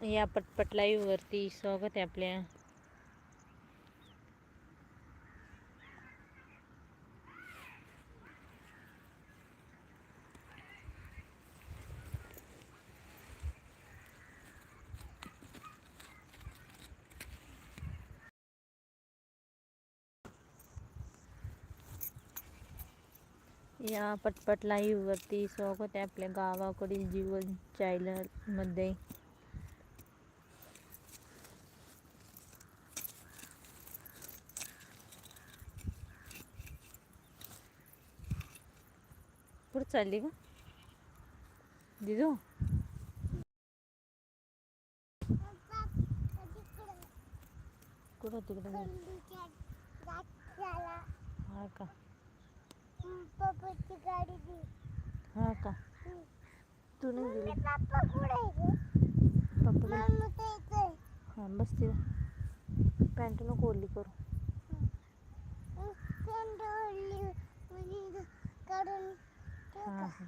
या पटपट लाईव्ह वरती स्वागत आहे आपल्या. या पटपट लाईव्ह वरती स्वागत आहे आपल्या गावाकडील जीवन चॅनल कुठं चालली का? दिदू? कुठं तिकडं? हा का? हा का? तू नाही गेली? पप्पा हा बस पॅन्ट नको ओली करू पेंट ओढली म्हणजे काढून ठेव हा का?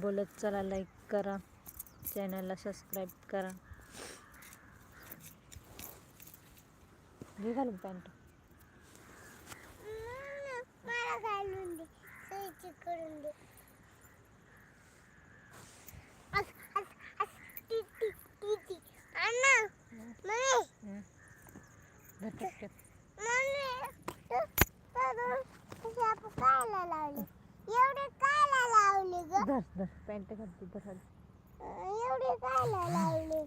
बोलत चला लाईक करा. चॅनलला सबस्क्राईब करा. घे घालून पॅन्ट घालून दे. करून दे अस अस अस टी टी टी टी अण्णा मम्मी धर टपक्यात. मम्मी तू तू शाप कायला लावले एवढे कायला लावले ग धर धर. पॅन्ट घालते धर. एवढे कायला लावले?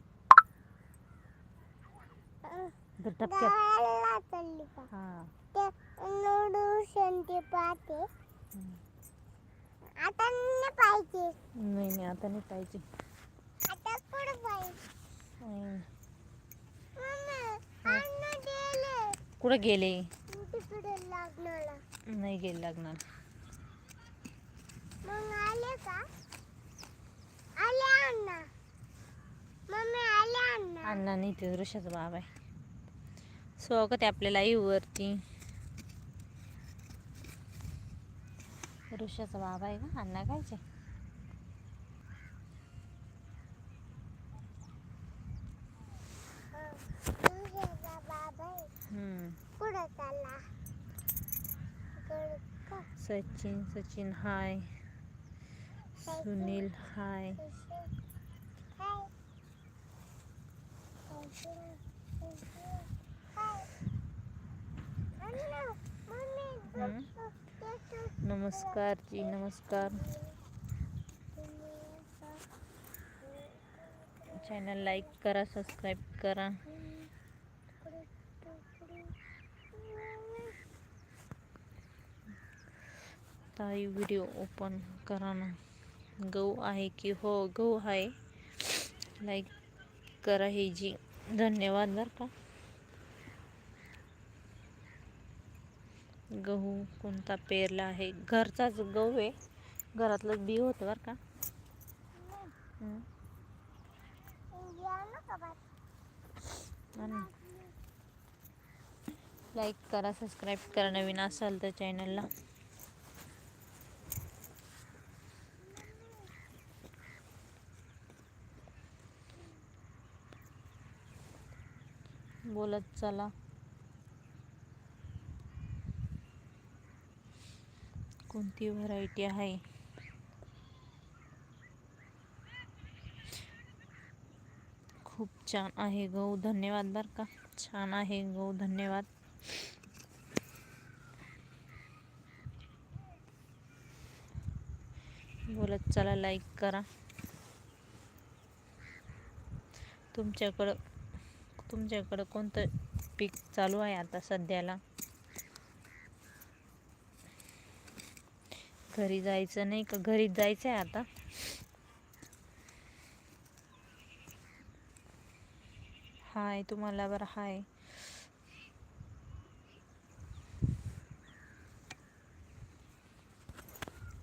धर टपक्यात. गावाला चालली का? हा. ते नोडूशन ते पाहते. आता पाहिजे. नाही नाही आता नाही पाहिजे. आता कुठं पाहिजे. नाही. मम्मी अण्णा गेले कुठं गेले? नाही गेले लागणार मग आले का? आले अण्णा. मम्मी आले अण्णा. अण्णा नाही ते वृषाचा बाब आहे. स्वागत आहे आपल्या लाईव्ह वरती. वृषाचा बाबा आहे का? अण्णा कायचे तुझ्या बाबा आहे. हम्म. कुठं चालला इकडं का? सचिन सचिन हाय. सुनील हाय. नमस्कार जी नमस्कार. चॅनल लाईक करा सबस्क्राईब करा. ताई व्हिडिओ ओपन करा ना गहू आहे की हो गहू आहे. लाईक करा हे जी. धन्यवाद बरं का. गहू कोणता पेरला आहे? घरचाच गहू आहे. घरातलं बी होतं बरं का. लाईक करा सबस्क्राईब करा नवीन असाल तर चॅनलला बोलत चला. कोणती व्हरायटी आहे? खूप छान आहे गहू धन्यवाद बरं का. छान आहे गहू धन्यवाद. बोलत चला लाईक करा. तुमच्याकडं तुमच्याकडं कोणतं पीक चालू आहे आता सध्याला? घरी जायचं नाही का? घरीच जायचं आहे आता. हाय तुम्हाला बरं हाय.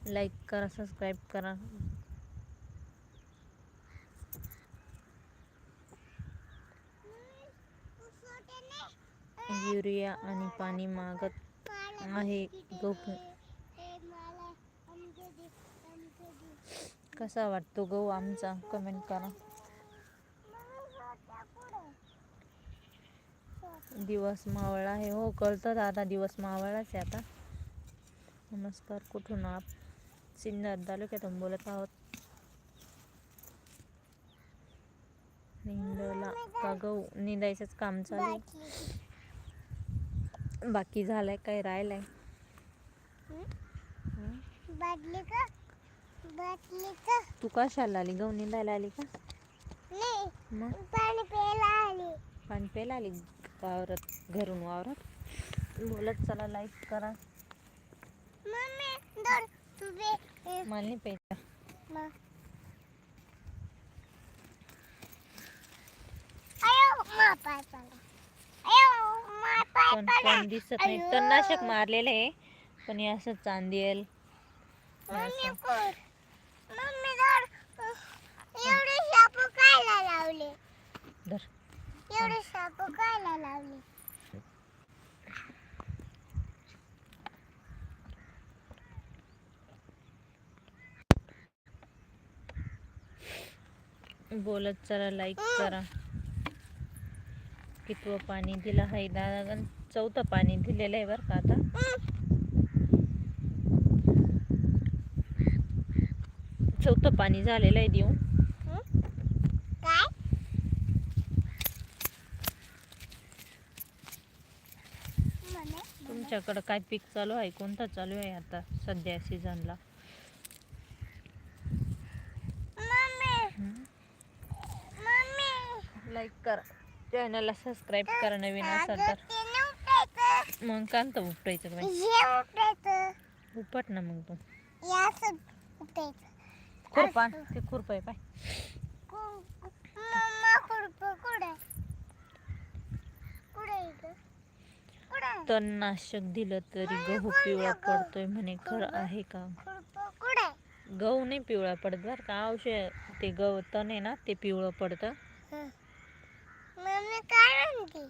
लाईक करा सबस्क्राईब करा. युरिया आणि पाणी मागत आहे. गहू कसा वाटतो गहू आमचा? कमेंट करा. दिवस मावळा आहे. हो कळतं दादा दिवस मावळाच आहे आता. नमस्कार कुठून आप सिन्नर तालुक्यातून बोलत आहोत. निंदला का गहू निंदायचंच काम चालू आहे. बाकी झालंय काय राहिलंय? बाटली का बाटली का तू कशाला आली? गहू निंदायला आली का? नाही मग? पाणी प्यायला आली. पाणी प्यायला आली? वावरात घरून वावरात? बोलत चला लाईक करा. मम्मी दोन तुझे मला नाही प्यायचं. पाय पण पण दिसत नाही. तणनाशक मारलेलं आहे. पण हे असं. चांदेल बोलत चला लाईक करा. कितवं पाणी दिलं आहे दादा चौथं पाणी दिलेलं आहे बरं का आता. चौथं पाणी झालेलं आहे देऊन. तुमच्याकडं काय पीक चालू आहे? कोणतं चालू आहे आता सध्या सीझनला मम्मी. मम्मी लाईक करा. चॅनलला सबस्क्राईब करा नवीन असाल तर. मग कांत उपटायचं का बाई? उपटायचं. उपट ना मग तू खुरपा. ते खुरप आहे पाय. तणनाशक दिलं तरी गहू पिवळा पडतोय म्हणे. खरं आहे? का? गहू नाही पिवळा पडत बरं का. औषध ते गहू तण आहे ना ते पिवळं पडतं. काय म्हणते?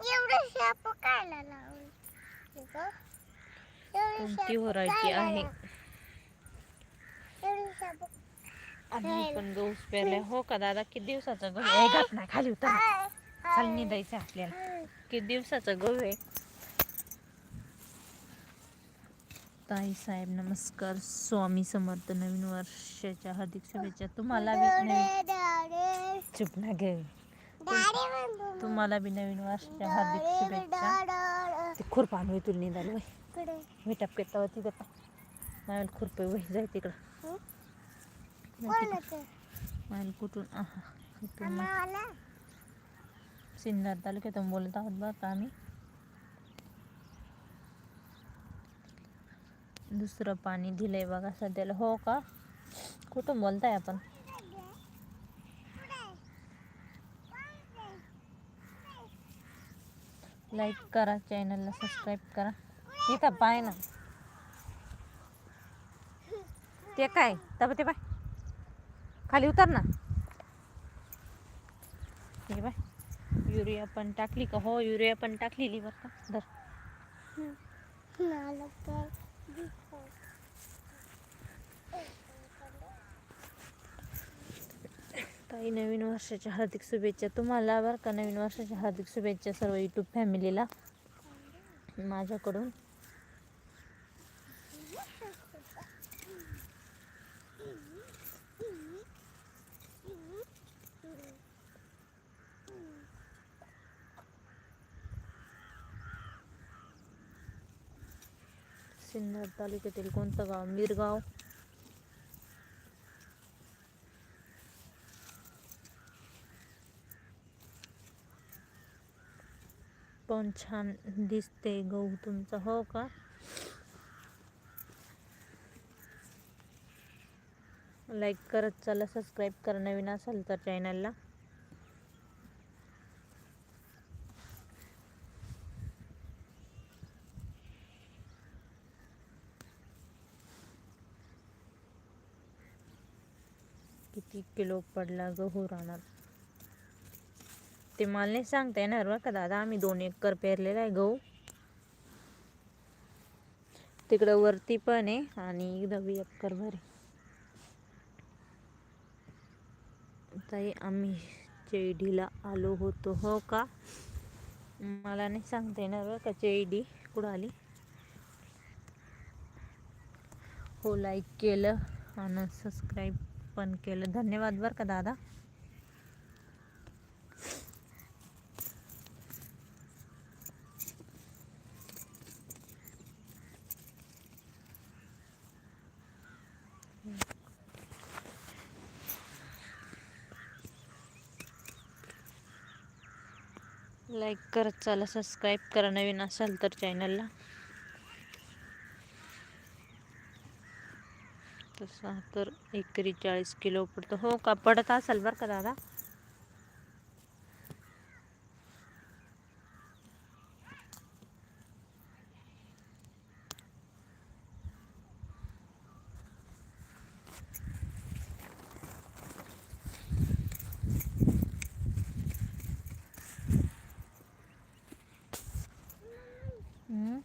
एवढं शाप कायला लावलं इथं? एवढं कोणती व्हरायटी आहे? आम्ही पण गहू पेरले हो का दादा? किती दिवसाचा गहू आहे? घात नाही खाली उतर निघायचं आपल्याला. किती दिवसाचा गहू आहे? ताई साहेब नमस्कार. स्वामी समर्थ नवीन वर्षाच्या हार्दिक शुभेच्छा. तुम्हाला चुप ना मग. तुम्हाला बी नवीन वर्षाच्या हार्दिक शुभेच्छा. ते खुरपा आणू तुला निघाली वय? मी टपकेत तेव्हा तिथं पा. मायाला खुरपे वय जाय तिकडं? मायाला कुठून? आहा. इथून? सिन्नर तालुक्यातून बोलत आहोत बरं का आम्ही. दुसरं पाणी दिलंय बघा सध्याला. हो का? कुठून बोलताय आपण? लाईक करा चॅनलला सबस्क्राईब करा. तिथं पाय ना. ते काय? तब ते पाय. खाली उतर ना. हे बाय युरिया पण टाकली का? हो युरिया पण टाकलेली बरं का. धर मला तर दिसतं. ताई नवीन वर्षाच्या हार्दिक शुभेच्छा तुम्हाला बरं का? नवीन वर्षाच्या हार्दिक शुभेच्छा सर्व यूट्यूब फॅमिलीला माझ्याकडून. सिन्नर तालुक्यातील कोणतं गाव? मिरगाव. पण छान दिसते गहू तुमचा हो का? लाईक करत चला सबस्क्राईब करा नवीन असाल तर चॅनलला किती किलो पडला गहू राहणार ते मला नाही सांगता येणार बरं का दादा. आम्ही दोन एकर पेरलेला आहे गहू. तिकडं वरती पण आहे आणि एकदा बी एकर भर ताई आम्ही चेडीला आलो होतो हो का? मला नाही सांगता येणार बरं का चेडी कुठं आली? हो लाईक केलं आणि सबस्क्राईब पण केलं. धन्यवाद बरं का दादा. लाईक करत चला सबस्क्राईब करा नवीन असाल तर चॅनलला तसा तर एकरी चाळीस किलो पडतो. हो का? पडत असाल बरं का दादा हम्म,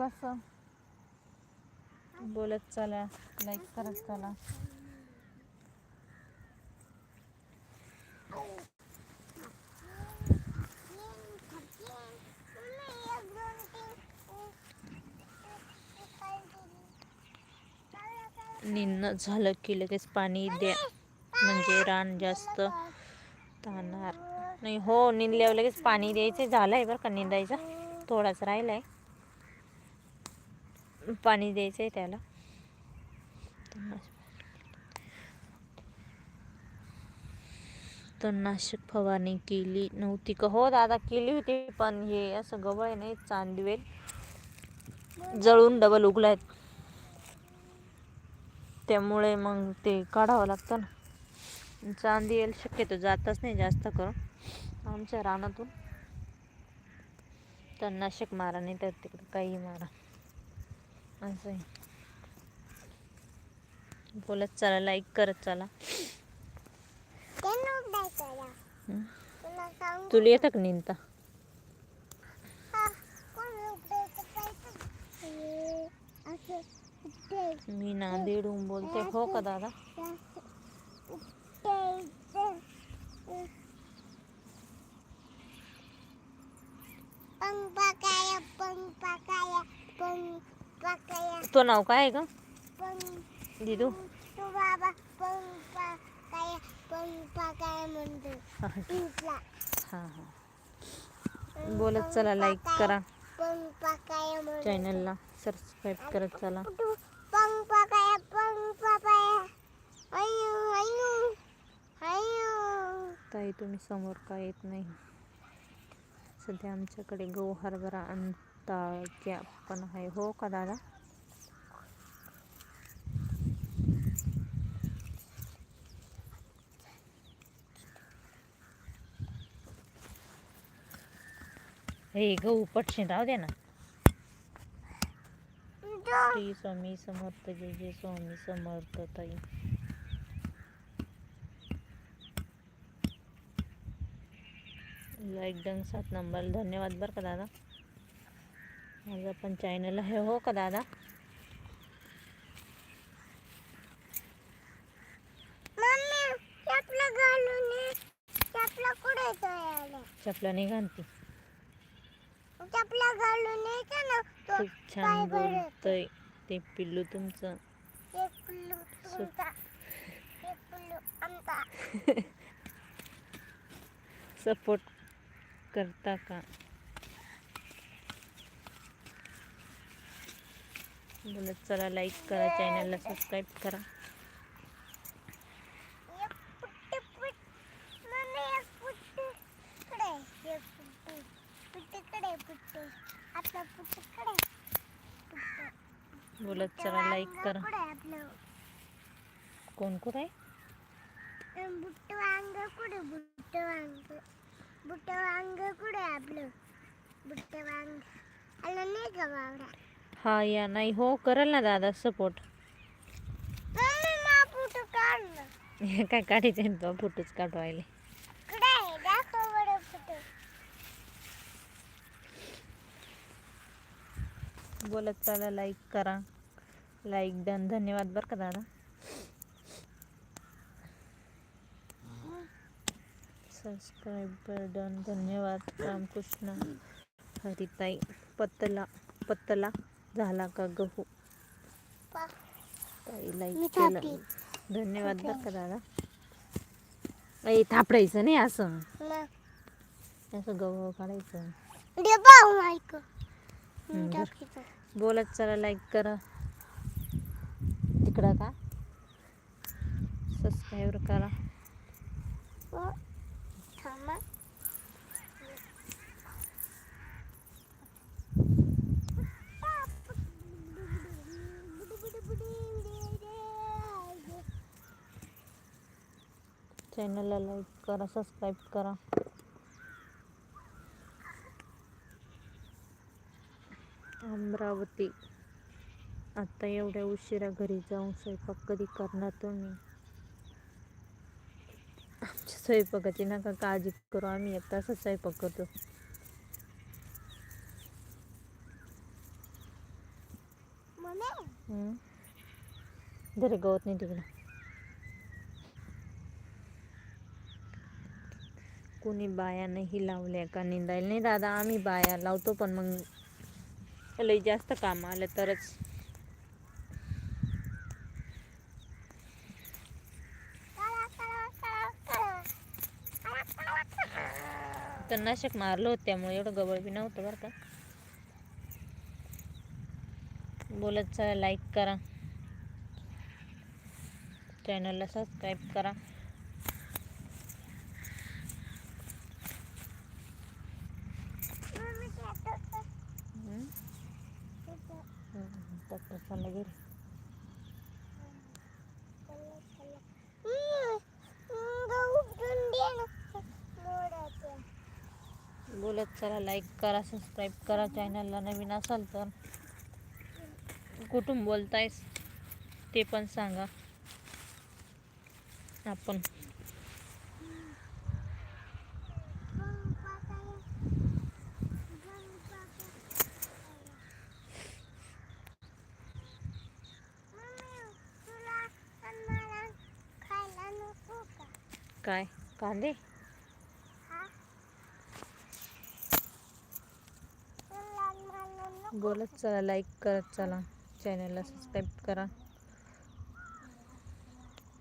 कसं? बोलत चला लाईक करत चला. निंदणं झालं की लगेच पाणी द्या. म्हणजे रान जास्त ताणार. नाही हो निंदल्यावर लगेच पाणी द्यायचं झालंय बरं का निंदायचं. थोडाच राहिलाय. पाणी द्यायचं आहे त्याला. तणनाशक फवारणी केली नव्हती का? हो दादा केली होती पण हे असं गवळ आहे नाही चांदवेल जळून डबल उगलायत. त्यामुळे मग ते काढावं लागतं ना. चांदी येईल शक्यतो जातच नाही जास्त करून. आमच्या रानातून. तणनाशक मारा नाही तर तिकडं काही मारा. असं आहे बोलत चला लाईक करत चला? तुला येतं का निंता मी नांदेडहून बोलते. हो का दादा? पंग पकाया पंग पकाया पंग तो नाव काय आहे का दिदू. तू बाबा बोलत चला लाईक करा. चॅनलला सबस्क्राईब करत चला. पंग ताई तुम्ही समोर का येत नाही. सध्या आमच्याकडे गहू हरभरा आणि ताळक्या पण आहे हो का दादा? हे गहू पटशीन राहू दे ना. श्री स्वामी समर्थ जय जय स्वामी समर्थ ताई. लाईक डन सात नंबर. धन्यवाद बरं का दादा. माझं पण चॅनल आहे हो का दादा? मम्मी चपला नाही घालती. चपला घालून खूप छान? बोलतय. ते पिल्लू तुमचं. सपोर्ट करता का? बोलत चला लाईक करा चॅनलला सबस्क्राईब करा. आपला बोलत चला लाईक करा. कुठे आपलं कोण कोण आहे? बुट्ट वांग कुठे बुट्ट वांग बुट्ट वांग कुठे आपलं? बुट्ट वांग आलं नाही का हा या. नाही हो करल ना दादा सपोर्ट काय काढायचे तो फोटोच काढवायले? बोलत चला लाईक करा. लाईक डन धन्यवाद बरं का दादा. सबस्क्राईबर डन धन्यवाद रामकृष्ण. हरिताई पत्तला पत्तला. झाला का गहू? लाईक केलं. धन्यवाद बरं का दादा. थापडायचं नाही असं? असं गहू काढायचं? बोलत चला लाईक करा. तिकडं का? सबस्क्राईब करा. चॅनलला लाईक करा सबस्क्राईब करा. अमरावती. आता एवढ्या उशिरा घरी जाऊन स्वयंपाक कधी करणार तुम्ही? आमच्या स्वयंपाकाची नका काळजी करू आम्ही एक तासच स्वयंपाक करतो. घरी गवत नाही तिकडं. कोणी बाया नाही लावल्या का निंदायला? नाही दादा आम्ही बाया लावतो पण मग लई जास्त काम आलं तरच. तणनाशक मारलं होतं त्यामुळे एवढं गबळ बी नव्हतं बरं का. बोलत चला लाईक करा. चॅनलला सबस्क्राईब करा मम्मी त्यात हम्म. हम्म, डॉक्टर चालला बोलत चला लाईक करा सबस्क्राईब करा चॅनलला नवीन असाल तर कुठून बोलतायस ते पण सांगा. आपण कांदे बोलत चला लाईक करत चला. चॅनलला सबस्क्राईब करा.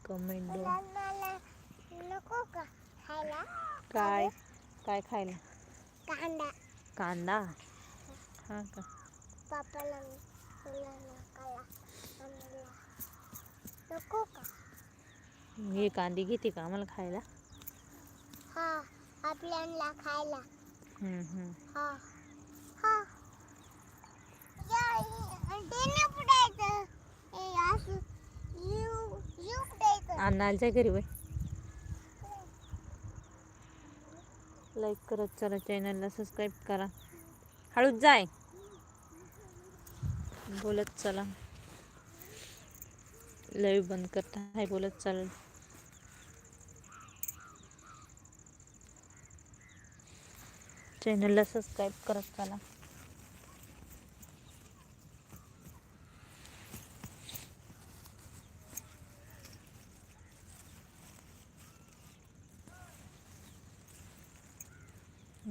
कमेंट काय? काय खायला? कांदा. कांदा हा का का? हे कांदे घेते का आम्हाला खायला? हा आपल्याला खायला. हम्म, हम्म. हा. हा. या देणे पुढायचं ए असं. यू यू पुढायचं अण्णाच्या घरी बाई लाईक करत चला चॅनलला सबस्क्राईब करा. हळूच जाय. बोलत चला. लाईव्ह बंद करता हाय बोलत चला चॅनलला सबस्क्राईब करत चला.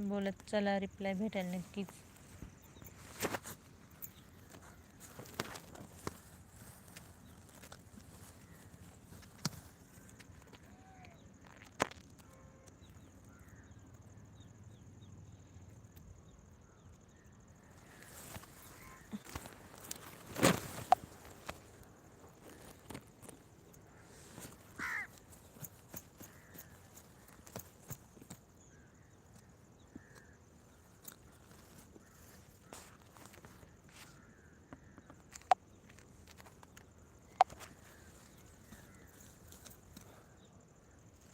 बोलत चला रिप्लाय भेटेल नक्कीच.